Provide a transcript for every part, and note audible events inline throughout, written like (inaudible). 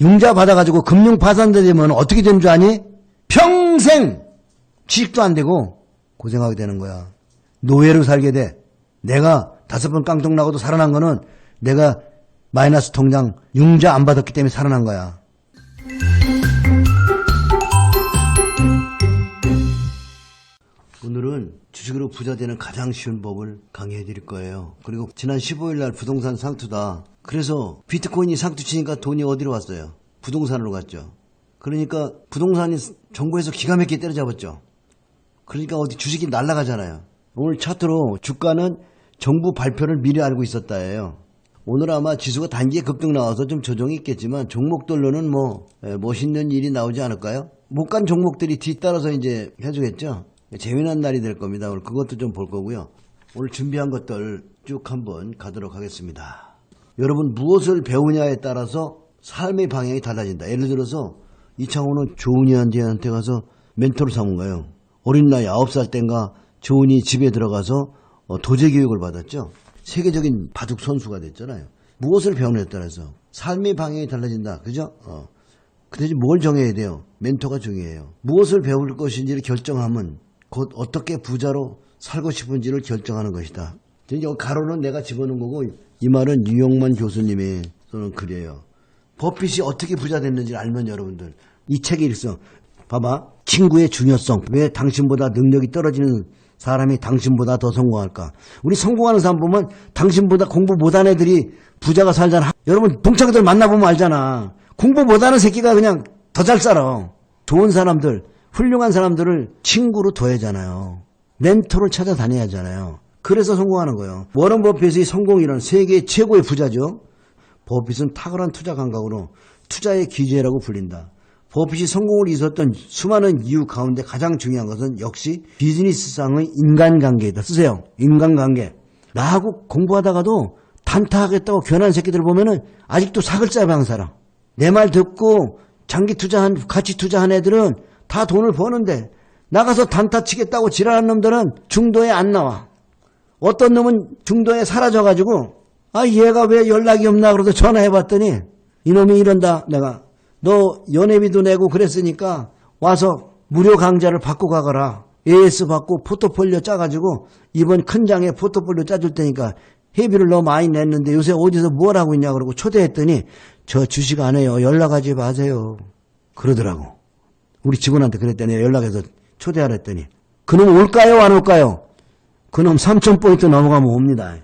융자 받아가지고 금융 파산되면 어떻게 되는 줄 아니? 평생 취직도 안 되고 고생하게 되는 거야. 노예로 살게 돼. 내가 다섯 번 깡통 나고도 살아난 거는 내가 마이너스 통장 융자 안 받았기 때문에 살아난 거야. 오늘은 주식으로 부자 되는 가장 쉬운 법을 강의해 드릴 거예요. 그리고 지난 15일 날 부동산 상투다. 그래서 비트코인이 상투 치니까 돈이 어디로 왔어요? 부동산으로 갔죠. 그러니까 부동산이 정부에서 기가 막히게 때려잡았죠. 그러니까 어디 주식이 날아가잖아요. 오늘 차트로 주가는 정부 발표를 미리 알고 있었다예요. 오늘 아마 지수가 단기에 급등 나와서 좀 조정이 있겠지만 종목들로는 뭐 에, 멋있는 일이 나오지 않을까요? 못 간 종목들이 뒤따라서 이제 해주겠죠. 재미난 날이 될 겁니다. 오늘 그것도 좀 볼 거고요. 오늘 준비한 것들 쭉 한번 가도록 하겠습니다. 여러분 무엇을 배우냐에 따라서 삶의 방향이 달라진다. 예를 들어서 이창호는 조은이한테 가서 멘토를 삼은 거예요. 어린 나이 9살 땐가 조은이 집에 들어가서 어, 도제 교육을 받았죠. 세계적인 바둑 선수가 됐잖아요. 무엇을 배우냐에 따라서 삶의 방향이 달라진다. 그죠? 어. 그 대신 뭘 정해야 돼요? 멘토가 중요해요. 무엇을 배울 것인지를 결정하면 곧 어떻게 부자로 살고 싶은지를 결정하는 것이다. 여기 가로는 내가 집어넣은 거고 이 말은 유영만 교수님의 쓰는 글이에요. 버핏이 어떻게 부자 됐는지 알면 여러분들 이 책의 일성 봐봐. 친구의 중요성. 왜 당신보다 능력이 떨어지는 사람이 당신보다 더 성공할까? 우리 성공하는 사람 보면 당신보다 공부 못한 애들이 부자가 살잖아. 여러분 동창들 만나보면 알잖아. 공부 못하는 새끼가 그냥 더 잘 살아. 좋은 사람들 훌륭한 사람들을 친구로 둬야잖아요. 멘토를 찾아다녀야 하잖아요 그래서 성공하는 거예요 워런 버핏의 성공이란 세계 최고의 부자죠 버핏은 탁월한 투자 감각으로 투자의 기재라고 불린다. 버핏이 성공을 이뤘던 수많은 이유 가운데 가장 중요한 것은 역시 비즈니스상의 인간관계이다. 쓰세요. 인간관계. 나하고 공부하다가도 단타하겠다고 괜한 새끼들 보면은 아직도 사글자 방사라. 내말 듣고 장기 투자한, 가치 투자한 애들은 다 돈을 버는데 나가서 단타 치겠다고 지랄한 놈들은 중도에 안 나와. 어떤 놈은 중도에 사라져가지고 아 얘가 왜 연락이 없나 그러고 전화해봤더니 이놈이 이런다 내가. 너 연회비도 내고 그랬으니까 와서 무료 강좌를 받고 가거라. AS 받고 포트폴리오 짜가지고 이번 큰 장에 포트폴리오 짜줄 테니까 회비를 너무 많이 냈는데 요새 어디서 뭘 하고 있냐 그러고 초대했더니 저 주식 안 해요. 연락하지 마세요. 그러더라고. 우리 직원한테 그랬더니 연락해서 초대하라 했더니 그놈 올까요? 안 올까요 그놈 3,000포인트 넘어가면 옵니다.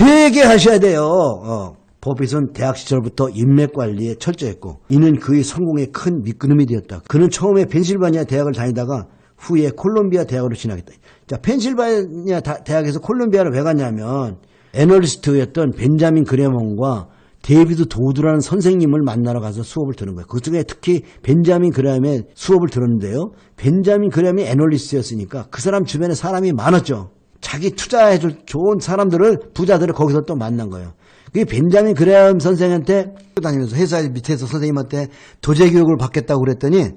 회개하셔야 돼요. 어. 버핏은 대학 시절부터 인맥 관리에 철저했고 이는 그의 성공의 큰 밑그림이 되었다. 그는 처음에 펜실바니아 대학을 다니다가 후에 콜롬비아 대학으로 진학했다. 자, 펜실바니아 다- 대학에서 콜롬비아를 왜 갔냐면 애널리스트였던 벤자민 그레몬과 데이비드 도우드라는 선생님을 만나러 가서 수업을 들은 거예요. 그 중에 특히 벤자민 그레함의 수업을 들었는데요. 벤자민 그레함이 애널리스트였으니까 그 사람 주변에 사람이 많았죠. 자기 투자해줄 좋은 사람들을 부자들을 거기서 또 만난 거예요. 그게 벤자민 그레함 선생한테 다니면서 회사 밑에서 선생님한테 도제 교육을 받겠다고 그랬더니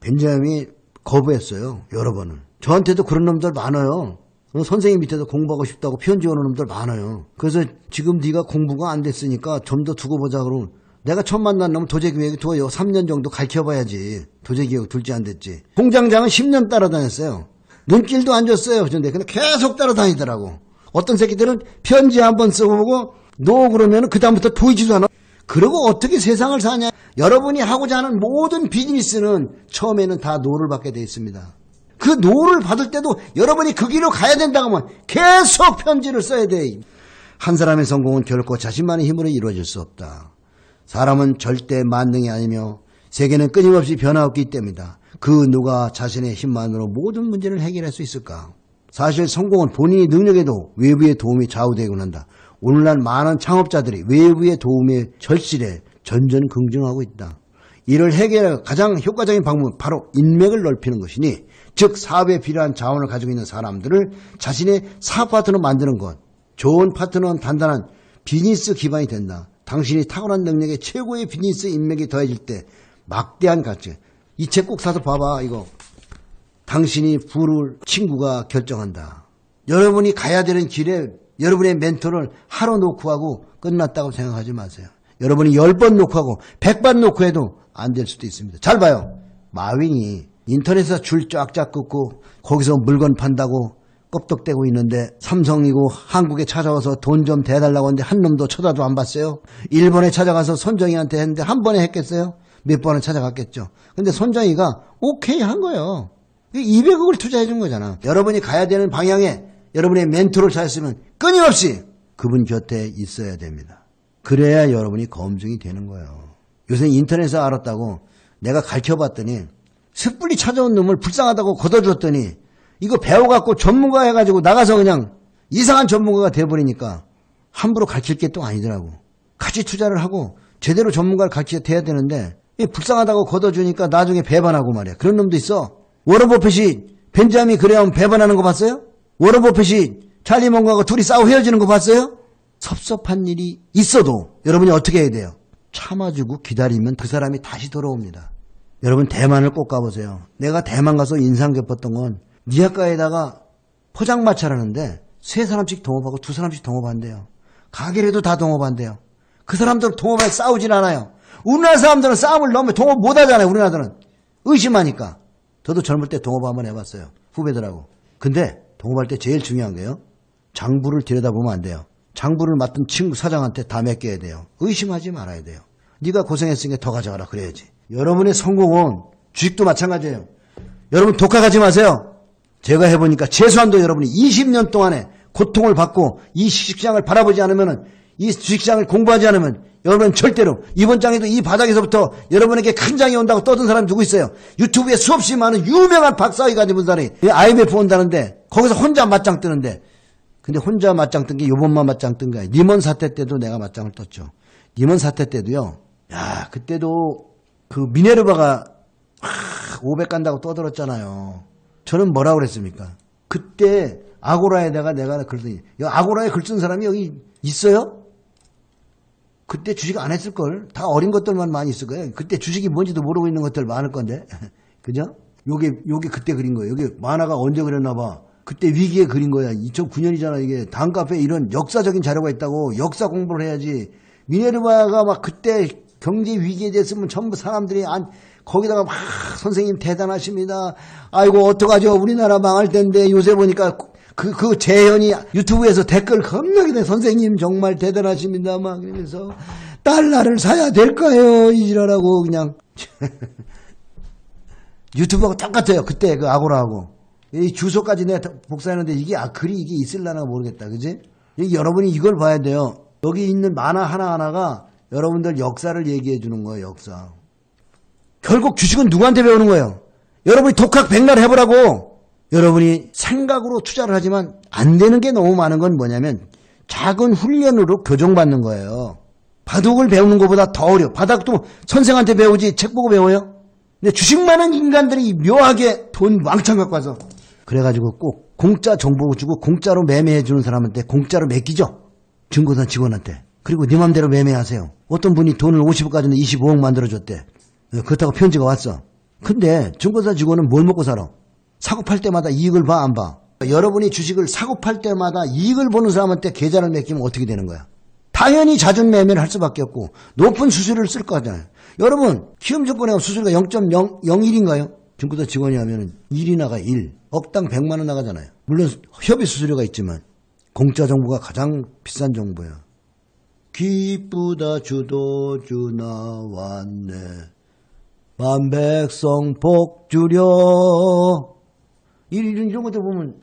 벤자민이 거부했어요. 여러 번을. 저한테도 그런 놈들 많아요. 어, 선생님 밑에서 공부하고 싶다고 편지 오는 놈들 많아요. 그래서 지금 네가 공부가 안 됐으니까 좀 더 두고 보자 그러면 내가 처음 만난 놈은 도제교육이 둬요. 3년 정도 가르쳐봐야지. 도제교육 둘째 안 됐지. 공장장은 10년 따라다녔어요. 눈길도 안 줬어요. 그런데 근데 계속 따라다니더라고. 어떤 새끼들은 편지 한번 쓰고 보고 노 그러면 그 다음부터 보이지도 않아. 그리고 어떻게 세상을 사냐? 여러분이 하고자 하는 모든 비즈니스는 처음에는 다 노를 받게 돼 있습니다. 그 노를 받을 때도 여러분이 그 길로 가야 된다고 하면 계속 편지를 써야 돼. 한 사람의 성공은 결코 자신만의 힘으로 이루어질 수 없다. 사람은 절대 만능이 아니며 세계는 끊임없이 변화없기 때문이다. 그 누가 자신의 힘만으로 모든 문제를 해결할 수 있을까? 사실 성공은 본인의 능력에도 외부의 도움이 좌우되곤 한다. 오늘날 많은 창업자들이 외부의 도움에 절실해 전전긍긍하고 있다. 이를 해결할 가장 효과적인 방법은 바로 인맥을 넓히는 것이니 즉 사업에 필요한 자원을 가지고 있는 사람들을 자신의 사업 파트너 만드는 것. 좋은 파트너는 단단한 비즈니스 기반이 된다. 당신이 탁월한 능력에 최고의 비즈니스 인맥이 더해질 때 막대한 가치. 이 책 꼭 사서 봐봐 이거. 당신이 부를 친구가 결정한다. 여러분이 가야 되는 길에 여러분의 멘토를 하루 놓고 하고 끝났다고 생각하지 마세요. 여러분이 10번 놓고 하고 100번 놓고 해도 안 될 수도 있습니다. 잘 봐요. 마윈이 인터넷에서 줄 쫙쫙 긋고 거기서 물건 판다고 껍덕대고 있는데 삼성이고 한국에 찾아와서 돈 좀 대달라고 하는데 한 놈도 쳐다도 안 봤어요. 일본에 찾아가서 손정이한테 했는데 한 번에 했겠어요? 몇 번을 찾아갔겠죠. 근데 손정이가 오케이 한 거예요. 200억을 투자해 준 거잖아. 여러분이 가야 되는 방향에 여러분의 멘토를 찾았으면 끊임없이 그분 곁에 있어야 됩니다. 그래야 여러분이 검증이 되는 거예요. 요새 인터넷에서 알았다고 내가 가르쳐봤더니 섣불리 찾아온 놈을 불쌍하다고 걷어줬더니 이거 배워갖고 전문가 해가지고 나가서 그냥 이상한 전문가가 돼버리니까 함부로 가르칠 게 또 아니더라고. 같이 투자를 하고 제대로 전문가를 가르쳐야 되는데 이 불쌍하다고 걷어주니까 나중에 배반하고 말이야. 그런 놈도 있어. 워런 버핏이 벤자민 그레엄 배반하는 거 봤어요? 워런 버핏이 찰리 몽가하고 둘이 싸워 헤어지는 거 봤어요? 섭섭한 일이 있어도 여러분이 어떻게 해야 돼요? 참아주고 기다리면 그 사람이 다시 돌아옵니다. 여러분 대만을 꼭 가보세요. 내가 대만 가서 인상 깊었던 건 니아가에다가 포장마차라는데 세 사람씩 동업하고 두 사람씩 동업한대요. 가게라도 다 동업한대요. 그 사람들은 동업에 싸우진 않아요. 우리나라 사람들은 싸움을 너무 동업 못 하잖아요. 우리나라들은 의심하니까. 저도 젊을 때 동업 한번 해봤어요. 후배들하고. 근데 동업할 때 제일 중요한 게요. 장부를 들여다보면 안 돼요. 장부를 맡은 친구 사장한테 다 맡겨야 돼요. 의심하지 말아야 돼요. 네가 고생했으니까 더 가져가라 그래야지. 여러분의 성공은 주식도 마찬가지예요. 여러분 독학하지 마세요. 제가 해보니까 최소한도 여러분이 20년 동안에 고통을 받고 이 주식시장을 바라보지 않으면 이 주식시장을 공부하지 않으면 여러분은 절대로 이번 장에도 이 바닥에서부터 여러분에게 큰 장이 온다고 떠든 사람이 누구 있어요? 유튜브에 수없이 많은 유명한 박사위 가지고 온 사람이 IMF 온다는데 거기서 혼자 맞짱 뜨는데 근데 혼자 맞짱 뜬 게 요번만 맞짱 뜬 거예요. 니먼 사태 때도 내가 맞짱을 떴죠. 니먼 사태 때도요. 야 그때도 그 미네르바가 500 간다고 떠들었잖아요. 저는 뭐라 그랬습니까? 그때 아고라에다가 내가 글더니 야, 아고라에 글 쓴 사람이 여기 있어요? 그때 주식 안 했을 걸. 다 어린 것들만 많이 있을 거예요. 그때 주식이 뭔지도 모르고 있는 것들 많을 건데. (laughs) 그죠? 요게, 요게 그때 그린 거예요. 여기 만화가 언제 그렸나 봐. 그때 위기에 그린 거야. 2009년이잖아. 이게 단카페 이런 역사적인 자료가 있다고 역사 공부를 해야지. 미네르바가 막 그때 경제 위기에 됐으면 전부 사람들이 안, 거기다가 막 선생님 대단하십니다. 아이고 어떡하죠. 우리나라 망할 텐데 요새 보니까 그, 그 재현이 유튜브에서 댓글 겁나게 돼. 선생님 정말 대단하십니다. 막 이러면서 달러를 사야 될까요? 이지라라고 그냥. (laughs) 유튜브하고 똑같아요. 그때 그 아고라하고. 이 주소까지 내가 복사했는데 이게 아, 글이 이게 있을라나 모르겠다. 그지? 이 여러분이 이걸 봐야 돼요. 여기 있는 만화 하나하나가 여러분들 역사를 얘기해 주는 거예요. 역사. 결국 주식은 누구한테 배우는 거예요? 여러분이 독학 백날 해보라고. 여러분이 생각으로 투자를 하지만 안 되는 게 너무 많은 건 뭐냐면 작은 훈련으로 교정받는 거예요. 바둑을 배우는 것보다 더 어려. 바닥도 선생한테 배우지 책 보고 배워요? 근데 주식 많은 인간들이 묘하게 돈 왕창 갖고 와서 그래가지고 꼭 공짜 정보 주고 공짜로 매매해 주는 사람한테 공짜로 맡기죠. 증권사 직원한테. 그리고 네 맘대로 매매하세요. 어떤 분이 돈을 50억 가지고 25억 만들어줬대. 그렇다고 편지가 왔어. 근데 증권사 직원은 뭘 먹고 살아? 사고 팔 때마다 이익을 봐, 안 봐? 여러분이 주식을 사고 팔 때마다 이익을 보는 사람한테 계좌를 맡기면 어떻게 되는 거야? 당연히 잦은 매매를 할 수밖에 없고 높은 수수료를 쓸 거잖아요. 여러분 키움증권에 수수료가 0.01인가요? 증권사 직원이 하면 1이 나가 1. 억당 100만 원 나가잖아요. 물론 협의 수수료가 있지만 공짜 정보가 가장 비싼 정보야. 기쁘다 주도주 나왔네. 만백성 복주려. 이런, 이런 것들 보면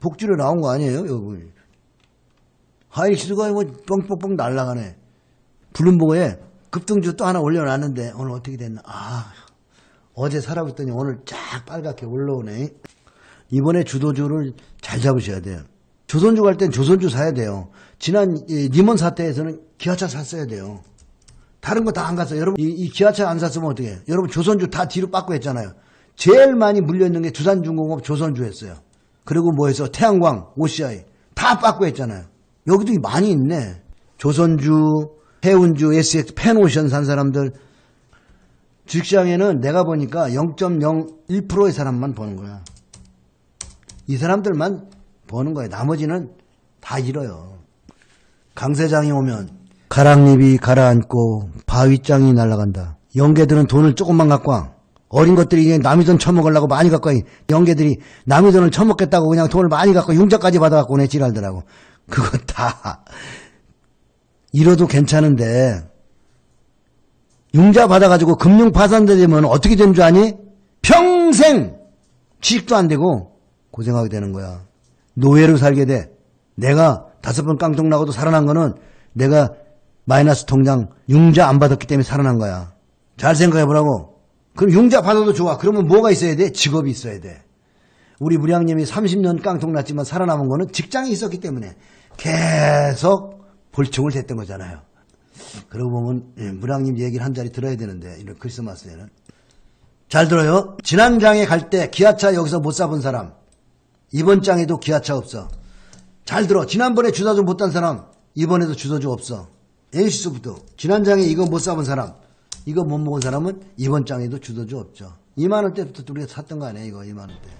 복주려 나온 거 아니에요, 여러분? 하이시드가 뭐 뻥뻥뻥 날아가네. 블룸버그에 급등주 또 하나 올려놨는데 오늘 어떻게 됐나? 아, 어제 살아봤더니 오늘 쫙 빨갛게 올라오네. 이번에 주도주를 잘 잡으셔야 돼요. 조선주 갈 땐 조선주 사야 돼요. 지난 이 니몬 사태에서는 기아차 샀어야 돼요. 다른 거 다 안 갔어요. 여러분, 이, 이 기아차 안 샀으면 어떻게 해요? 여러분, 조선주 다 뒤로 빠꾸 했잖아요. 제일 많이 물려있는 게 두산중공업 조선주 했어요. 그리고 뭐 해서 태양광, OCI 다 빠꾸 했잖아요. 여기도 많이 있네. 조선주, 해운주, SX, 펜오션 산 사람들. 주식시장에는 내가 보니까 0.01%의 사람만 버는 거야. 이 사람들만 버는 거야. 나머지는 다 잃어요. 강세장이 오면 가랑잎이 가라앉고 바위장이 날아간다. 영계들은 돈을 조금만 갖고 와. 어린 것들이 그냥 남의 돈 처먹으려고 많이 갖고 와. 영계들이 남의 돈을 처먹겠다고 그냥 돈을 많이 갖고 융자까지 받아갖고 오네 지랄더라고. 그거 다 이러도 괜찮은데 융자 받아가지고 금융 파산되면 어떻게 되는 줄 아니? 평생 취직도 안 되고 고생하게 되는 거야. 노예로 살게 돼. 내가 다섯 번 깡통 나고도 살아난 거는 내가 마이너스 통장 융자 안 받았기 때문에 살아난 거야. 잘 생각해 보라고. 그럼 융자 받아도 좋아. 그러면 뭐가 있어야 돼? 직업이 있어야 돼. 우리 무량님이 30년 깡통 났지만 살아남은 거는 직장이 있었기 때문에 계속 볼총을 댔던 거잖아요. 그러고 보면 예, 무량님 얘기를 한 자리 들어야 되는데 이런 크리스마스에는 잘 들어요. 지난 장에 갈 때 기아차 여기서 못 사본 사람 이번 장에도 기아차 없어. 잘 들어. 지난번에 주사주 못딴 사람 이번에도 주사주 없어. NC수부터 지난 장에 이거 못 사본 사람 이거 못 먹은 사람은 이번 장에도 주도주 없죠. 2만원 때부터 둘이 샀던 거 아니에요, 이거 2만원 때.